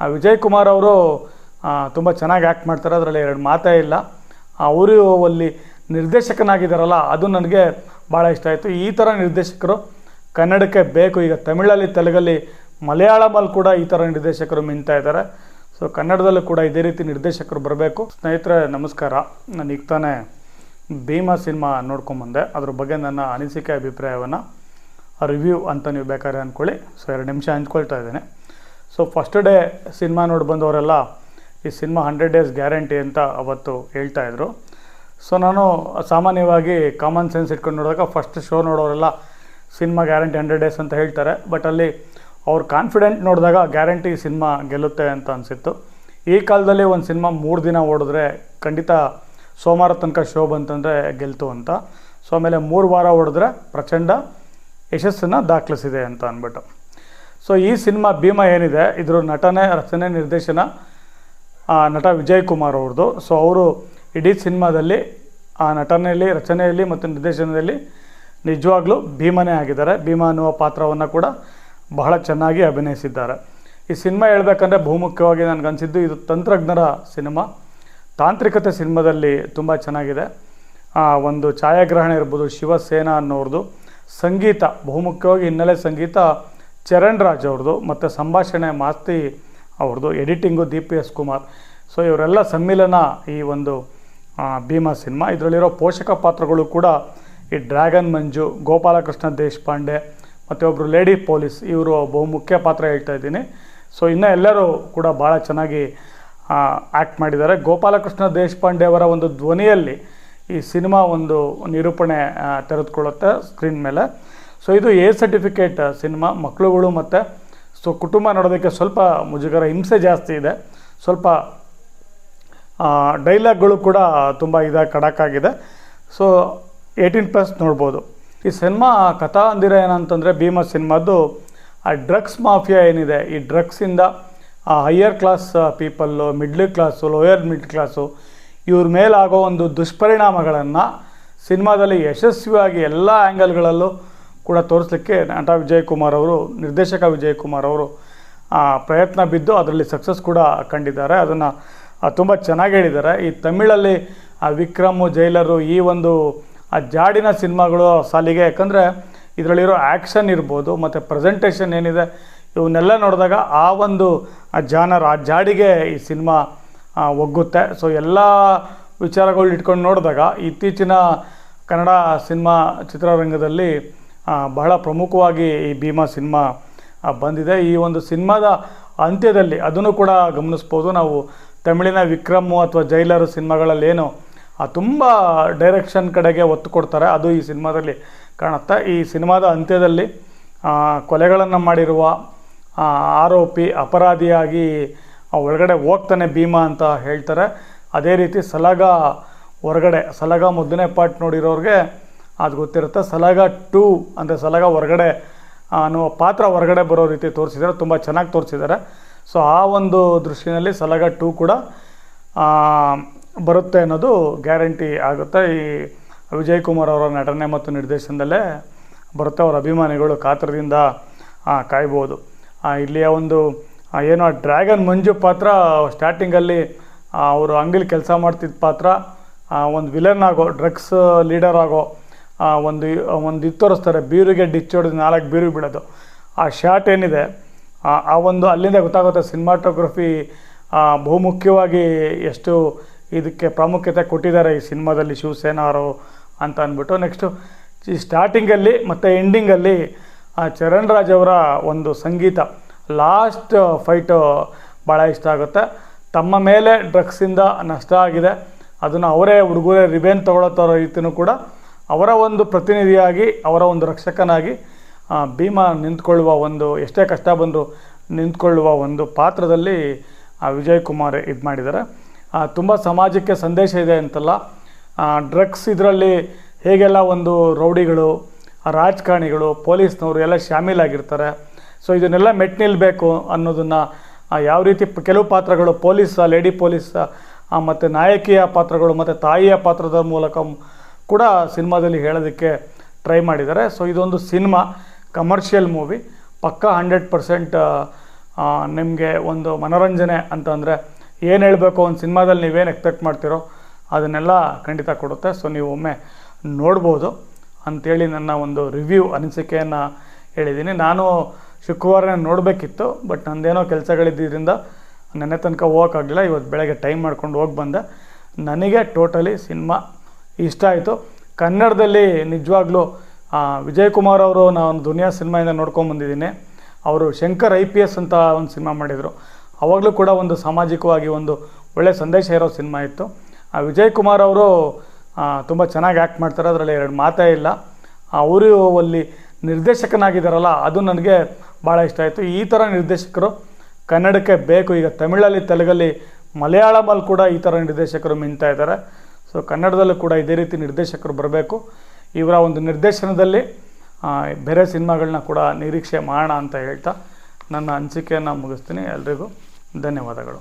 ಆ, ವಿಜಯ್ ಕುಮಾರ್ ಅವರು ತುಂಬ ಚೆನ್ನಾಗಿ ಆ್ಯಕ್ಟ್ ಮಾಡ್ತಾರೆ. ಅದರಲ್ಲಿ ಎರಡು ಮಾತೇ ಇಲ್ಲ. ಅವರು ಅಲ್ಲಿ ನಿರ್ದೇಶಕನಾಗಿದ್ದಾರಲ್ಲ ಅದು ನನಗೆ ಭಾಳ ಇಷ್ಟ ಆಯಿತು. ಈ ಥರ ನಿರ್ದೇಶಕರು ಕನ್ನಡಕ್ಕೆ ಬೇಕು. ಈಗ ತಮಿಳಲ್ಲಿ ತೆಲುಗಲ್ಲಿ ಮಲಯಾಳಮಲ್ಲಿ ಕೂಡ ಈ ಥರ ನಿರ್ದೇಶಕರು ಮಿಂತಾ ಇದ್ದಾರೆ. ಸೊ ಕನ್ನಡದಲ್ಲೂ ಕೂಡ ಇದೇ ರೀತಿ ನಿರ್ದೇಶಕರು ಬರಬೇಕು. ಸ್ನೇಹಿತರೆ ನಮಸ್ಕಾರ. ನಾನು ಈಗ ತಾನೇ ಭೀಮಾ ಸಿನಿಮಾ ನೋಡ್ಕೊಂಬಂದೆ. ಅದ್ರ ಬಗ್ಗೆ ನನ್ನ ಅನಿಸಿಕೆ ಅಭಿಪ್ರಾಯವನ್ನು ರಿವ್ಯೂ ಅಂತ ನೀವು ಬೇಕಾದ್ರೆ ಅಂದ್ಕೊಳ್ಳಿ ಸೊ ಎರಡು ನಿಮಿಷ ಹಂಚ್ಕೊಳ್ತಾ ಇದ್ದೇನೆ. ಸೊ ಫಸ್ಟ್ ಡೇ ಸಿನಿಮಾ ನೋಡಿ ಬಂದವರೆಲ್ಲ ಈ ಸಿನಿಮಾ ಹಂಡ್ರೆಡ್ ಡೇಸ್ ಗ್ಯಾರಂಟಿ ಅಂತ ಅವತ್ತು ಹೇಳ್ತಾ ಇದ್ರು. ಸೊ ನಾನು ಸಾಮಾನ್ಯವಾಗಿ ಕಾಮನ್ ಸೆನ್ಸ್ ಇಟ್ಕೊಂಡು ನೋಡಿದಾಗ ಫಸ್ಟ್ ಶೋ ನೋಡೋರೆಲ್ಲ ಸಿನಿಮಾ ಗ್ಯಾರಂಟಿ ಹಂಡ್ರೆಡ್ ಡೇಸ್ ಅಂತ ಹೇಳ್ತಾರೆ. ಬಟ್ ಅಲ್ಲಿ ಅವ್ರು ಕಾನ್ಫಿಡೆಂಟ್ ನೋಡಿದಾಗ ಗ್ಯಾರಂಟಿ ಸಿನಿಮಾ ಗೆಲ್ಲುತ್ತೆ ಅಂತ ಅನಿಸಿತ್ತು. ಈ ಕಾಲದಲ್ಲಿ ಒಂದು ಸಿನಿಮಾ ಮೂರು ದಿನ ಓಡಿದ್ರೆ ಖಂಡಿತ ಸೋಮವಾರ ತನಕ ಶೋ ಬಂತಂದರೆ ಗೆಲ್ತು ಅಂತ. ಸೊ ಆಮೇಲೆ ಮೂರು ವಾರ ಓಡಿದ್ರೆ ಪ್ರಚಂಡ ಯಶಸ್ಸನ್ನು ದಾಖಲಿಸಿದೆ ಅಂತ ಅಂದ್ಬಿಟ್ಟು ಸೊ ಈ ಸಿನಿಮಾ ಭೀಮಾ ಏನಿದೆ, ಇದ್ರ ನಟನೆ, ರಚನೆ, ನಿರ್ದೇಶನ ನಟ ವಿಜಯ್ ಕುಮಾರ್ ಅವ್ರದ್ದು ಸೊ ಅವರು ಇಡೀ ಸಿನಿಮಾದಲ್ಲಿ, ಆ, ನಟನೆಯಲ್ಲಿ, ರಚನೆಯಲ್ಲಿ ಮತ್ತು ನಿರ್ದೇಶನದಲ್ಲಿ ನಿಜವಾಗ್ಲೂ ಭೀಮನೇ ಆಗಿದ್ದಾರೆ. ಭೀಮಾ ಅನ್ನುವ ಪಾತ್ರವನ್ನು ಕೂಡ ಬಹಳ ಚೆನ್ನಾಗಿ ಅಭಿನಯಿಸಿದ್ದಾರೆ. ಈ ಸಿನಿಮಾ ಹೇಳ್ಬೇಕಂದ್ರೆ ಬಹುಮುಖ್ಯವಾಗಿ ನನಗನ್ಸಿದ್ದು ಇದು ತಂತ್ರಜ್ಞರ ಸಿನಿಮಾ. ತಾಂತ್ರಿಕತೆ ಸಿನಿಮಾದಲ್ಲಿ ತುಂಬ ಚೆನ್ನಾಗಿದೆ. ಒಂದು ಛಾಯಾಗ್ರಹಣ ಇರ್ಬೋದು, ಶಿವಸೇನಾ ಅನ್ನೋರ್ದು. ಸಂಗೀತ, ಬಹುಮುಖ್ಯವಾಗಿ ಹಿನ್ನೆಲೆ ಸಂಗೀತ ಚರಣ್ ರಾಜ್ ಅವ್ರದ್ದು, ಮತ್ತು ಸಂಭಾಷಣೆ ಮಾಸ್ತಿ ಅವ್ರದ್ದು, editing the P S Kumar. So ಇವರೆಲ್ಲ ಸಮ್ಮಿಲನ ಈ ಒಂದು ಭೀಮಾ ಸಿನಿಮಾ. ಇದರಲ್ಲಿರೋ ಪೋಷಕ ಪಾತ್ರಗಳು ಕೂಡ ಈ ಡ್ರ್ಯಾಗನ್ ಮಂಜು, ಗೋಪಾಲಕೃಷ್ಣ ದೇಶಪಾಂಡೆ, ಮತ್ತು ಒಬ್ಬರು ಲೇಡಿ ಪೊಲೀಸ್, ಇವರು ಬಹುಮುಖ್ಯ ಪಾತ್ರ ಹೇಳ್ತಾ ಇದ್ದೀನಿ. ಸೊ ಇನ್ನು ಎಲ್ಲರೂ ಕೂಡ ಭಾಳ ಚೆನ್ನಾಗಿ ಆ್ಯಕ್ಟ್ ಮಾಡಿದ್ದಾರೆ. ಗೋಪಾಲಕೃಷ್ಣ ದೇಶಪಾಂಡೆ ಅವರ ಒಂದು ಧ್ವನಿಯಲ್ಲಿ ಈ ಸಿನಿಮಾ ಒಂದು ನಿರೂಪಣೆ ತೆರೆದುಕೊಳ್ಳುತ್ತೆ ಸ್ಕ್ರೀನ್ ಮೇಲೆ. ಸೊ ಇದು ಎ ಸರ್ಟಿಫಿಕೇಟ್ ಸಿನಿಮಾ ಮಕ್ಕಳುಗಳು ಮತ್ತು ಸೊ, ಕುಟುಂಬ ನೋಡೋದಕ್ಕೆ ಸ್ವಲ್ಪ ಮುಜುಗರ, ಹಿಂಸೆ ಜಾಸ್ತಿ ಇದೆ. ಸ್ವಲ್ಪ ಡೈಲಾಗ್ಗಳು ಕೂಡ ತುಂಬ ಇದಾಗಿ ಕಡಕ್ಕಾಗಿದೆ ಸೊ ಏಯ್ಟೀನ್ ಪ್ಲಸ್ ನೋಡ್ಬೋದು. ಈ ಸಿನಿಮಾ ಕಥಾ ಅಂದಿರ ಏನಂತಂದರೆ, ಭೀಮಾ ಸಿನಿಮಾದ್ದು ಆ ಡ್ರಗ್ಸ್ ಮಾಫಿಯಾ ಏನಿದೆ. ಈ ಡ್ರಗ್ಸಿಂದ higher class people middle class lower middle class ಇವ್ರ ಮೇಲಾಗೋ ಒಂದು ದುಷ್ಪರಿಣಾಮಗಳನ್ನು ಸಿನಿಮಾದಲ್ಲಿ ಯಶಸ್ವಿಯಾಗಿ ಎಲ್ಲ ಆ್ಯಂಗಲ್ಗಳಲ್ಲೂ ಕೂಡ ತೋರಿಸ್ಲಿಕ್ಕೆ ನಟ ವಿಜಯ್ ಕುಮಾರ್ ಅವರು, ನಿರ್ದೇಶಕ ವಿಜಯ್ ಕುಮಾರ್ ಅವರು ಪ್ರಯತ್ನ ಬಿದ್ದು ಅದರಲ್ಲಿ ಸಕ್ಸಸ್ ಕೂಡ ಕಂಡಿದ್ದಾರೆ. ಅದನ್ನು ತುಂಬ ಚೆನ್ನಾಗಿ ಹೇಳಿದ್ದಾರೆ. ಈ ತಮಿಳಲ್ಲಿ ವಿಕ್ರಮು, ಜೈಲರು ಈ ಒಂದು, ಆ, ಜಾಡಿನ ಸಿನಿಮಾಗಳು ಸಾಲಿಗೆ, ಯಾಕಂದರೆ ಇದರಲ್ಲಿರೋ ಆ್ಯಕ್ಷನ್ ಇರ್ಬೋದು, ಮತ್ತು ಪ್ರೆಸೆಂಟೇಷನ್ ಏನಿದೆ, ಇವನ್ನೆಲ್ಲ ನೋಡಿದಾಗ ಆ ಒಂದು ಜಾನರ್, ಆ ಜಾಡಿಗೆ ಈ ಸಿನಿಮಾ ಒಗ್ಗುತ್ತೆ. ಸೊ ಎಲ್ಲ ವಿಚಾರಗಳು ಇಟ್ಕೊಂಡು ನೋಡಿದಾಗ, ಇತ್ತೀಚಿನ ಕನ್ನಡ ಸಿನಿಮಾ ಚಿತ್ರರಂಗದಲ್ಲಿ ಬಹಳ ಪ್ರಮುಖವಾಗಿ ಈ ಭೀಮಾ ಸಿನಿಮಾ ಬಂದಿದೆ. ಈ ಒಂದು ಸಿನಿಮಾದ ಅಂತ್ಯದಲ್ಲಿ ಅದನ್ನು ಕೂಡ ಗಮನಿಸ್ಬೋದು. ನಾವು ತಮಿಳಿನ ವಿಕ್ರಮು ಅಥವಾ ಜೈಲರು ಸಿನಿಮಾಗಳಲ್ಲಿ ಏನು ಆ, ತುಂಬ ಡೈರೆಕ್ಷನ್ ಕಡೆಗೆ ಒತ್ತು ಕೊಡ್ತಾರೆ. ಅದು ಈ ಸಿನಿಮಾದಲ್ಲಿ ಕಾಣುತ್ತೆ. ಈ ಸಿನಿಮಾದ ಅಂತ್ಯದಲ್ಲಿ ಕೊಲೆಗಳನ್ನು ಮಾಡಿರುವ ಆರೋಪಿ ಅಪರಾಧಿಯಾಗಿ ಒಳಗಡೆ ಹೋಗ್ತಾನೆ ಭೀಮಾ ಅಂತ ಹೇಳ್ತಾರೆ. ಅದೇ ರೀತಿ ಸಲಗ ಹೊರಗಡೆ ಸಲಗ ಮೊದಲನೇ ಪಾರ್ಟ್ ನೋಡಿರೋರಿಗೆ ಅದು ಗೊತ್ತಿರುತ್ತೆ. ಸಲಗ ಟೂ ಅಂದರೆ ಸಲಗ ಹೊರಗಡೆ ಅನ್ನುವ ಪಾತ್ರ ಹೊರಗಡೆ ಬರೋ ರೀತಿ ತೋರಿಸಿದ್ದಾರೆ. ತುಂಬ ಚೆನ್ನಾಗಿ ತೋರಿಸಿದ್ದಾರೆ. ಸೊ ಆ ಒಂದು ದೃಷ್ಟಿನಲ್ಲಿ ಸಲಗ ಟೂ ಕೂಡ ಬರುತ್ತೆ ಅನ್ನೋದು ಗ್ಯಾರಂಟಿ ಆಗುತ್ತೆ. ಈ ವಿಜಯ್ ಕುಮಾರ್ ಅವರ ನಟನೆ ಮತ್ತು ನಿರ್ದೇಶನದಲ್ಲೇ ಬರುತ್ತೆ. ಅವರ ಅಭಿಮಾನಿಗಳು ಕಾತರದಿಂದ ಕಾಯ್ಬೋದು. ಇಲ್ಲಿಯ ಒಂದು ಆ, ಏನೋ ಡ್ರ್ಯಾಗನ್ ಮಂಜು ಪಾತ್ರ ಸ್ಟಾರ್ಟಿಂಗಲ್ಲಿ ಅವರು ಅಂಗಲಿ ಕೆಲಸ ಮಾಡ್ತಿದ್ದ ಪಾತ್ರ ಒಂದು ವಿಲನ್ ಆಗೋ ಡ್ರಗ್ಸ್ ಲೀಡರ್ ಆಗೋ ಒಂದು ಒಂದು ಇದು ತೋರಿಸ್ತಾರೆ ಬೀರಿಗೆ ಡಿಚ್ ಹೊಡೆದು ನಾಲ್ಕು ಬೀರು ಬಿಡೋದು. ಆ ಶಾಟ್ ಏನಿದೆ, ಆ ಒಂದು ಅಲ್ಲಿಂದ ಗೊತ್ತಾಗುತ್ತೆ ಸಿನಿಮಾಟೋಗ್ರಫಿ ಬಹುಮುಖ್ಯವಾಗಿ ಎಷ್ಟು ಇದಕ್ಕೆ ಪ್ರಾಮುಖ್ಯತೆ ಕೊಟ್ಟಿದ್ದಾರೆ ಈ ಸಿನಿಮಾದಲ್ಲಿ ಶಿವಸೇನಾರು ಅಂತ ಅಂದ್ಬಿಟ್ಟು ನೆಕ್ಸ್ಟು ಈ ಸ್ಟಾರ್ಟಿಂಗಲ್ಲಿ ಮತ್ತು ಎಂಡಿಂಗಲ್ಲಿ ಚರಣ್ ರಾಜ್ ಅವರ ಒಂದು ಸಂಗೀತ, ಲಾಸ್ಟ್ ಫೈಟು ಭಾಳ ಇಷ್ಟ ಆಗುತ್ತೆ. ತಮ್ಮ ಮೇಲೆ ಡ್ರಗ್ಸಿಂದ ನಷ್ಟ ಆಗಿದೆ. ಅದನ್ನು ಅವರೇ ಹುಡುಗರೇ ರಿಬೇನ್ ತೊಗೊಳತ್ತೋ ರೀತಿಯೂ ಕೂಡ ಅವರ ಒಂದು ಪ್ರತಿನಿಧಿಯಾಗಿ, ಅವರ ಒಂದು ರಕ್ಷಕನಾಗಿ ಭೀಮ ನಿಂತ್ಕೊಳ್ಳುವ ಒಂದು, ಎಷ್ಟೇ ಕಷ್ಟ ಬಂದರೂ ನಿಂತ್ಕೊಳ್ಳುವ ಒಂದು ಪಾತ್ರದಲ್ಲಿ ವಿಜಯ್ ಕುಮಾರ್ ಇದು ಮಾಡಿದ್ದಾರೆ. ತುಂಬ ಸಮಾಜಕ್ಕೆ ಸಂದೇಶ ಇದೆ ಅಂತಲ್ಲ ಡ್ರಗ್ಸ್ ಇದರಲ್ಲಿ ಹೇಗೆಲ್ಲ ಒಂದು ರೌಡಿಗಳು, ರಾಜಕಾರಣಿಗಳು, ಪೊಲೀಸ್ನವರು ಎಲ್ಲ ಶಾಮೀಲಾಗಿರ್ತಾರೆ. ಸೊ, ಇದನ್ನೆಲ್ಲ ಮೆಟ್ ನಿಲ್ಲಬೇಕು ಅನ್ನೋದನ್ನು ಯಾವ ರೀತಿ ಕೆಲವು ಪಾತ್ರಗಳು ಪೊಲೀಸ್ ಲೇಡಿ ಪೊಲೀಸ್ ಮತ್ತು ನಾಯಕಿಯ ಪಾತ್ರಗಳು, ಮತ್ತು ತಾಯಿಯ ಪಾತ್ರದ ಮೂಲಕ ಕೂಡ ಸಿನಿಮಾದಲ್ಲಿ ಹೇಳೋದಕ್ಕೆ ಟ್ರೈ ಮಾಡಿದ್ದಾರೆ. ಸೊ ಇದೊಂದು ಸಿನಿಮಾ ಕಮರ್ಷಿಯಲ್ ಮೂವಿ ಪಕ್ಕ ಹಂಡ್ರೆಡ್ ಪರ್ಸೆಂಟ್ ನಿಮಗೆ ಒಂದು ಮನೋರಂಜನೆ ಅಂತಂದರೆ ಏನು ಹೇಳಬೇಕು ಒಂದು ಸಿನಿಮಾದಲ್ಲಿ ನೀವೇನು ಎಕ್ಸ್ಪೆಕ್ಟ್ ಮಾಡ್ತೀರೋ ಅದನ್ನೆಲ್ಲ ಖಂಡಿತ ಕೊಡುತ್ತೆ. ಸೊ ನೀವು ಒಮ್ಮೆ ನೋಡ್ಬೋದು ಅಂಥೇಳಿ ನನ್ನ ಒಂದು ರಿವ್ಯೂ ಅನಿಸಿಕೆಯನ್ನು ಹೇಳಿದ್ದೀನಿ. ನಾನು ಶುಕ್ರವಾರ ನೋಡಬೇಕಿತ್ತು ಬಟ್ ನಂದೇನೋ ಕೆಲಸಗಳಿದ್ದರಿಂದ ನೆನ್ನೆ ತನಕ ಹೋಗೋಕ್ಕಾಗಲಿಲ್ಲ. ಇವತ್ತು ಬೆಳಗ್ಗೆ ಟೈಮ್ ಮಾಡ್ಕೊಂಡು ಹೋಗಿ ಬಂದೆ. ನನಗೆ ಟೋಟಲಿ ಸಿನಿಮಾ ಇಷ್ಟ ಆಯಿತು. ಕನ್ನಡದಲ್ಲಿ ನಿಜವಾಗ್ಲೂ ವಿಜಯಕುಮಾರ್ ವಿಜಯ್ ಕುಮಾರ್ ಅವರು ನಾನು ದುನಿಯಾ ಸಿನಿಮಾಯಿಂದ ನೋಡ್ಕೊಂಬಂದಿದ್ದೀನಿ ಅವರು ಶಂಕರ್ ಐ ಪಿ ಎಸ್ ಅಂತ ಒಂದು ಸಿನಿಮಾ ಮಾಡಿದರು. ಅವಾಗಲೂ ಕೂಡ ಒಂದು ಸಾಮಾಜಿಕವಾಗಿ ಒಂದು ಒಳ್ಳೆಯ ಸಂದೇಶ ಇರೋ ಸಿನಿಮಾ ಇತ್ತು. ಆ ವಿಜಯ್ ಕುಮಾರ್ ಅವರು ತುಂಬ ಚೆನ್ನಾಗಿ ಆ್ಯಕ್ಟ್ ಮಾಡ್ತಾರೆ. ಅದರಲ್ಲಿ ಎರಡು ಮಾತೇ ಇಲ್ಲ. ಅವರು ಅಲ್ಲಿ ನಿರ್ದೇಶಕನಾಗಿದ್ದಾರಲ್ಲ, ಅದು ನನಗೆ ಭಾಳ ಇಷ್ಟ ಆಯಿತು. ಈ ಥರ ನಿರ್ದೇಶಕರು ಕನ್ನಡಕ್ಕೆ ಬೇಕು. ಈಗ ತಮಿಳಲ್ಲಿ, ತೆಲುಗಲ್ಲಿ ಮಲಯಾಳಮಲ್ಲಿ ಕೂಡ ಈ ಥರ ನಿರ್ದೇಶಕರು ಮಿಂತಾ ಇದ್ದಾರೆ. ಸೊ ಕನ್ನಡದಲ್ಲೂ ಕೂಡ ಇದೇ ರೀತಿ ನಿರ್ದೇಶಕರು ಬರಬೇಕು. ಇವರ ಒಂದು ನಿರ್ದೇಶನದಲ್ಲಿ ಬೇರೆ ಸಿನಿಮಾಗಳನ್ನ ಕೂಡ ನಿರೀಕ್ಷೆ ಮಾಡೋಣ ಅಂತ ಹೇಳ್ತಾ ನನ್ನ ಅನಿಸಿಕೆಯನ್ನು ಮುಗಿಸ್ತೀನಿ. ಎಲ್ರಿಗೂ ಧನ್ಯವಾದಗಳು.